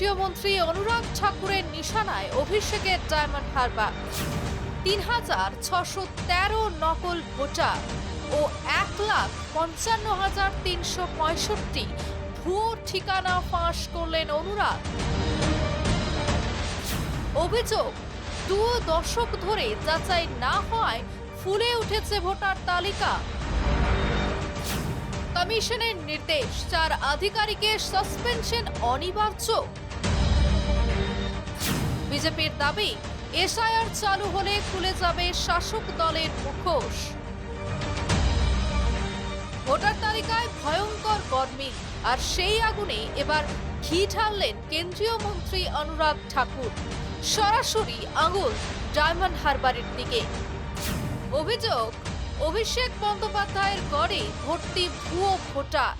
কেন্দ্রীয় মন্ত্রী অনুরাগ ঠাকুরের নিশানায় অভিষেকের ডায়মন্ড হারবার। তিন হাজার ছশো তেরো নকল ভোটার ও এক লাখ পঞ্চান্ন হাজার তিনশো পঁয়ষট্টি ভুয়ো ঠিকানা ফাঁস করলেন অনুরাগ। অভিযোগ দু দশক ধরে যাচাই না হওয়ায় ফুলে উঠেছে ভোটার তালিকা। কমিশনের নির্দেশ, চার আধিকারিকের সাসপেনশন অনিবার্য। বিজেপির দাবি, এসআইআর চালু হলে খুলে যাবে শাসক দলের মুখোশ। ভোটার তালিকায় ভয়ঙ্কর গরমিল আর সেই আগুনে এবার ঘি ঢাললেন কেন্দ্রীয় মন্ত্রী অনুরাগ ঠাকুর। সরাসরি আঙুল ডায়মন্ড হারবারের দিকে। অভিযোগ, অভিষেক বন্দ্যোপাধ্যায়ের গড়ে ভর্তি ভুয়ো ভোটার।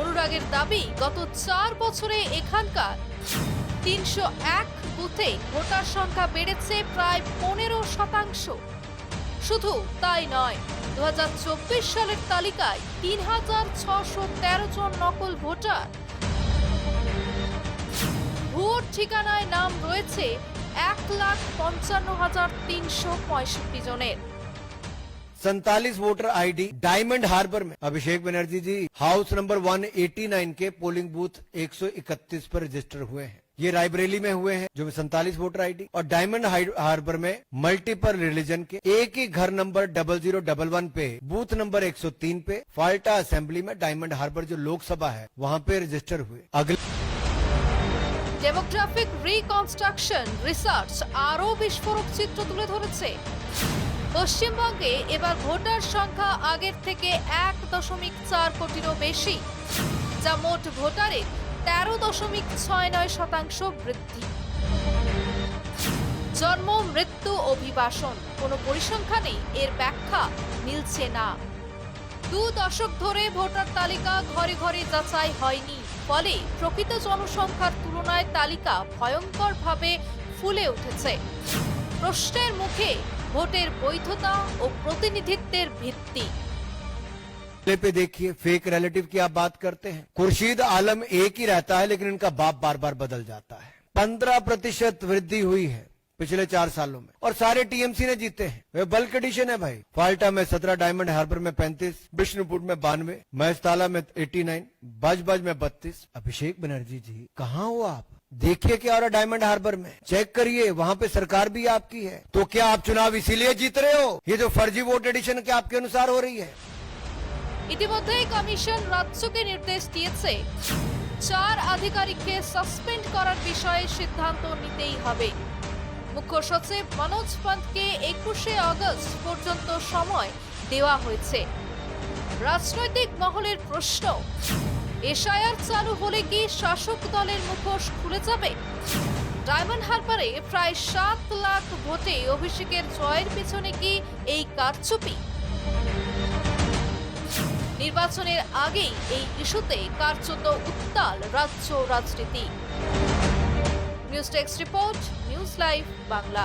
অনুরাগের দাবি, গত চার বছরে এখানকার তিনশো এক বুথে ভোটার সংখ্যা বেড়েছে প্রায় পনেরো শতাংশ শুধু তাই নয় দু সালের তালিকায় তিন হাজার ছশো তেরো জন নকল ভোটার ভোট ঠিকানায় নাম রয়েছে এক লাখ পঞ্চান্ন হাজার তিনশো পঁয়ষট্টি জনের सैतालीस वोटर आईडी डायमंड हार्बर में अभिषेक बनर्जी जी हाउस नंबर 189 के पोलिंग बूथ 131 पर रजिस्टर हुए हैं ये रायबरेली में हुए हैं जो सैतालीस वोटर आईडी और डायमंड हाइ- हार्बर में मल्टीपल रिलीजन के एक ही घर number double zero double one पे बूथ नंबर 103 पे फाल्टा असेंबली में डायमंड हार्बर जो लोकसभा है वहाँ पे रजिस्टर हुए अगले ডেমোগ্রাফিক রিকনস্ট্রাকশন রিসার্চ আরও বিস্ফোরক চিত্র তুলে ধরেছে পশ্চিমবঙ্গে এবার ভোটার সংখ্যা আগের থেকে এক দশমিক চার কোটিরও বেশি যা মোট ভোটারের তেরো দশমিক ছয় নয় শতাংশ বৃদ্ধি। জন্ম, মৃত্যু, অভিবাসন, কোনো পরিসংখ্যানেই এর ব্যাখ্যা মিলছে না। দু দশক ধরে ভোটার তালিকা ঘরে ঘরে যাচাই হয়নি, ফলে প্রকৃত জনসংখ্যার তুলনায় তালিকা ভয়ঙ্করভাবে ফুলে উঠেছে। প্রশ্নের মুখে ভোটের বৈধতা ও প্রতিনিধিত্বের ভিত্তি। पे देखिए फेक रिलेटिव की आप बात करते हैं। खुर्शीद आलम एक ही रहता है, लेकिन इनका बाप बार बार बदल जाता है। पंद्रह प्रतिशत वृद्धि हुई है पिछले चार सालों में। और सारे टीएमसी ने जीते हैं। वे बल्क एडिशन है भाई। फाल्टा में सत्रह डायमंड हार्बर में पैंतीस, बिष्णुपुर में बानवे, महेशताला में एट्टी नाइन बाजबाज में बत्तीस। अभिषेक बनर्जी जी, कहाँ हो आप? देखिए क्या हो रहा डायमंड हार्बर में। चेक करिए, वहाँ पे सरकार भी आपकी है। तो क्या आप चुनाव इसीलिए जीत रहे हो? ये जो फर्जी वोट एडिशन क्या आपके अनुसार हो रही है? ইতিমধ্যেই কমিশন রাজ্যকে নির্দেশ দিয়েছে। চার আধিকারিককে সাসপেন্ড করার বিষয়ে সিদ্ধান্ত নিতেই হবে। মুখ্য সচিব মনোজ পন্তকে একুশে আগস্ট পর্যন্ত সময় দেওয়া হয়েছে। রাজনৈতিক মহলের প্রশ্ন এশায়ার চালু হলে কি শাসক দলের মুখোশ খুলে যাবে? ডায়মন্ড হারবারে প্রায় সাত লাখ ভোটে অভিষেকের জয়ের পিছনে কি এই কারচুপি? নির্বাচনের আগেই এই ইস্যুতে কার্যত উত্তাল রাজ্য রাজনীতি। News text report news live Bangla.